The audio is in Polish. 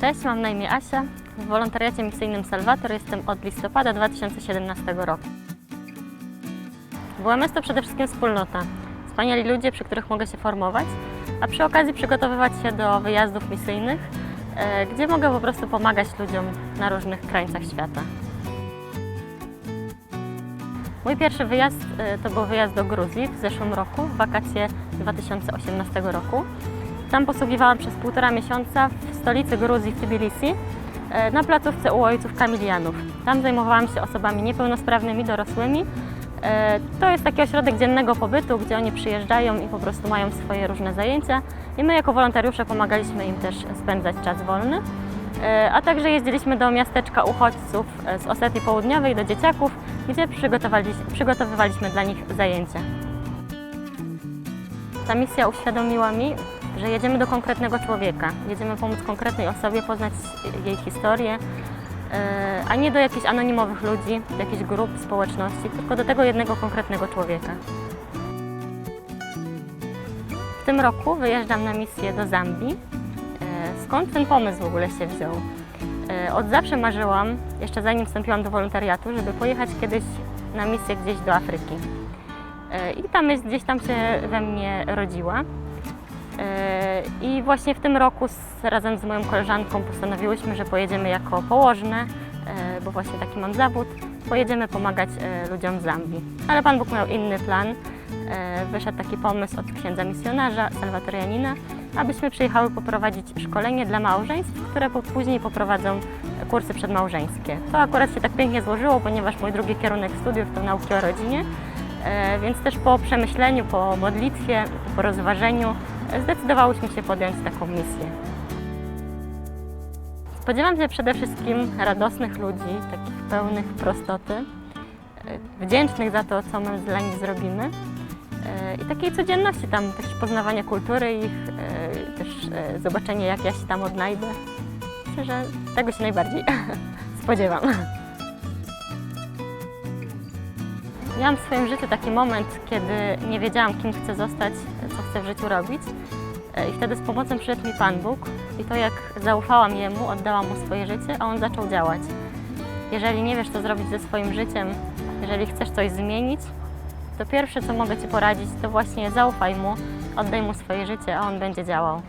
Cześć, mam na imię Asia. W wolontariacie misyjnym Salwator jestem od listopada 2017 roku. WMS to przede wszystkim wspólnota. Wspaniali ludzie, przy których mogę się formować, a przy okazji przygotowywać się do wyjazdów misyjnych, gdzie mogę po prostu pomagać ludziom na różnych krańcach świata. Mój pierwszy wyjazd e, to był wyjazd do Gruzji w zeszłym roku, w wakacje 2018 roku. Tam posługiwałam przez półtora miesiąca w stolicy Gruzji, w Tbilisi, e, na placówce u ojców kamilianów. Tam zajmowałam się osobami niepełnosprawnymi, dorosłymi. E, To jest taki ośrodek dziennego pobytu, gdzie oni przyjeżdżają i po prostu mają swoje różne zajęcia. I my jako wolontariusze pomagaliśmy im też spędzać czas wolny. E, A także jeździliśmy do miasteczka uchodźców e, z Osetii Południowej, do dzieciaków, gdzie przygotowywaliśmy dla nich zajęcia. Ta misja uświadomiła mi, że jedziemy do konkretnego człowieka, jedziemy pomóc konkretnej osobie, poznać jej historię, a nie do jakichś anonimowych ludzi, do jakichś grup, społeczności, tylko do tego jednego konkretnego człowieka. W tym roku wyjeżdżam na misję do Zambii. E, Skąd ten pomysł w ogóle się wziął? E, Od zawsze marzyłam, jeszcze zanim wstąpiłam do wolontariatu, żeby pojechać kiedyś na misję gdzieś do Afryki. E, I ta myśl gdzieś tam się we mnie rodziła. E, I właśnie w tym roku z, razem z moją koleżanką postanowiłyśmy, że pojedziemy jako położne, e, bo właśnie taki mam zawód, pojedziemy pomagać e, ludziom w Zambii. Ale Pan Bóg miał inny plan. Wyszedł taki pomysł od księdza misjonarza, salwatorianina, abyśmy przyjechały poprowadzić szkolenie dla małżeństw, które później poprowadzą kursy przedmałżeńskie. To akurat się tak pięknie złożyło, ponieważ mój drugi kierunek studiów to nauki o rodzinie, Więc też po przemyśleniu, po modlitwie, po rozważeniu zdecydowałyśmy się podjąć taką misję. Spodziewam się przede wszystkim radosnych ludzi, takich pełnych prostoty, e, wdzięcznych za to, co my dla nich zrobimy e, i takiej codzienności tam, też poznawania kultury ich, e, też zobaczenie, jak ja się tam odnajdę. Myślę, że tego się najbardziej spodziewam. Miałam w swoim życiu taki moment, kiedy nie wiedziałam, kim chcę zostać, co chcę w życiu robić. E, I wtedy z pomocą przyszedł mi Pan Bóg i to jak zaufałam Jemu, oddałam Mu swoje życie, a On zaczął działać. Jeżeli nie wiesz, co zrobić ze swoim życiem, jeżeli chcesz coś zmienić, to pierwsze, co mogę Ci poradzić, to właśnie zaufaj Mu, oddaj Mu swoje życie, a On będzie działał.